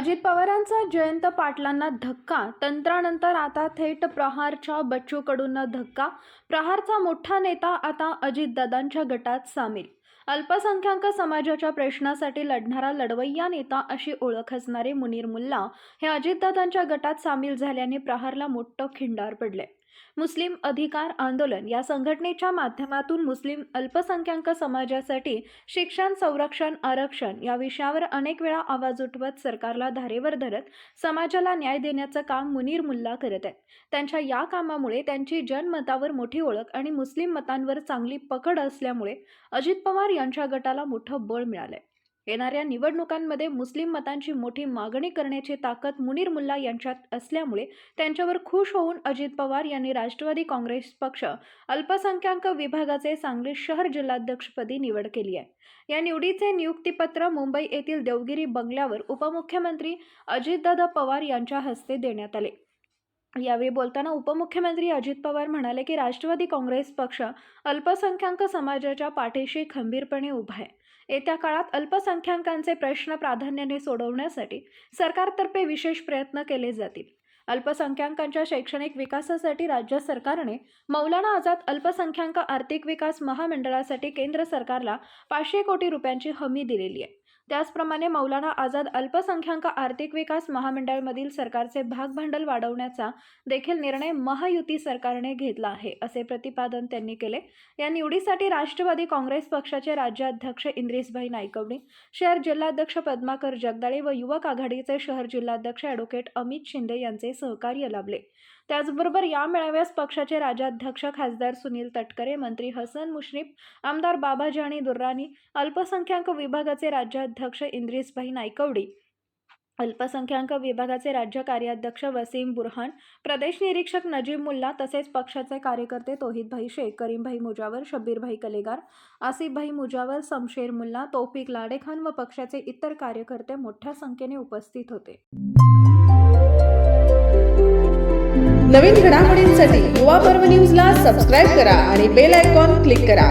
अजित पवारांचा जयंत पाटलांना धक्का तंत्रानंतर आता थेट प्रहारच्या बच्चूकडून धक्का प्रहारचा मोठा नेता आता अजितदादांच्या गटात सामील. अल्पसंख्याक समाजाच्या प्रश्नासाठी लढणारा लढवय्या नेता अशी ओळख असणारे मुनीर मुल्ला हे अजितदादांच्या गटात सामील झाल्याने प्रहारला मोठं खिंडार पडले मुस्लिम अधिकार आंदोलन या संघटनेच्या माध्यमातून मुस्लिम अल्पसंख्याक समाजासाठी शिक्षण संरक्षण आरक्षण या विषयावर अनेक वेळा आवाज उठवत सरकारला धारेवर धरत समाजाला न्याय देण्याचं काम मुनीर मुल्ला करत आहेत. त्यांच्या या कामामुळे त्यांची जनमतावर मोठी ओळख आणि मुस्लिम मतांवर चांगली पकड असल्यामुळे अजित पवार यांच्या गटाला मोठं बळ मिळालंय. येणाऱ्या निवडणुकांमध्ये मुस्लिम मतांची मोठी मागणी करण्याची ताकद मुनीर मुल्ला यांच्यात असल्यामुळे त्यांच्यावर खुश होऊन अजित पवार यांनी राष्ट्रवादी काँग्रेस पक्ष अल्पसंख्याक विभागाचे सांगली शहर जिल्हाध्यक्षपदी निवड केली आहे. या निवडीचे नियुक्तीपत्र मुंबई येथील देवगिरी बंगल्यावर उपमुख्यमंत्री अजितदादा पवार यांच्या हस्ते देण्यात आले. यावेळी बोलताना उपमुख्यमंत्री अजित पवार म्हणाले की राष्ट्रवादी काँग्रेस पक्ष अल्पसंख्याक समाजाच्या पाठीशी खंबीरपणे उभा आहे. येत्या काळात अल्पसंख्याकांचे प्रश्न प्राधान्याने सोडवण्यासाठी सरकारतर्फे विशेष प्रयत्न केले जातील. अल्पसंख्याकांच्या शैक्षणिक विकासासाठी राज्य सरकारने मौलाना आझाद अल्पसंख्याक आर्थिक विकास महामंडळासाठी केंद्र सरकारला पाचशे कोटी रुपयांची हमी दिलेली आहे. त्याचप्रमाणे मौलाना आझाद अल्पसंख्याक आर्थिक विकास महामंडळमधील सरकारचे भागभांडवल वाढवण्याचा देखील निर्णय महायुती सरकारने घेतला आहे असे प्रतिपादन त्यांनी केले. या निवडीसाठी राष्ट्रवादी काँग्रेस पक्षाचे राज्याध्यक्ष इंद्रिसभाई नायकवणी शहर जिल्हाध्यक्ष पद्माकर जगदाळे व युवक आघाडीचे शहर जिल्हाध्यक्ष ॲडव्होकेट अमित शिंदे यांचे सहकार्य लाभले. त्याचबरोबर या मेळाव्यास पक्षाचे राज्याध्यक्ष खासदार सुनील तटकरे मंत्री हसन मुश्रीफ आमदार बाबाजानी दुर्राणी अल्पसंख्याक विभागाचे राज्याध्यक्ष अध्यक्ष इंद्रिसभाई नायकवडी अल्पसंख्याक विभागाचे राज्य कार्याध्यक्ष वसीम बुरहान प्रदेश निरीक्षक नजीब मुल्ला तसेच पक्षाचे कार्यकर्ते तोहिदभाई शेख करीमभाई मुजावर शब्बीरभाई कलेगार आसिफभाई मुजावर समशेर मुल्ला तौफिक लाडेखान व पक्षाचे इतर कार्यकर्ते मोठ्या संख्येने उपस्थित होते. नवीन घडामोडींसाठी युवा पर्व न्यूजला सबस्क्राईब करा आणि बेल आयकॉन क्लिक करा.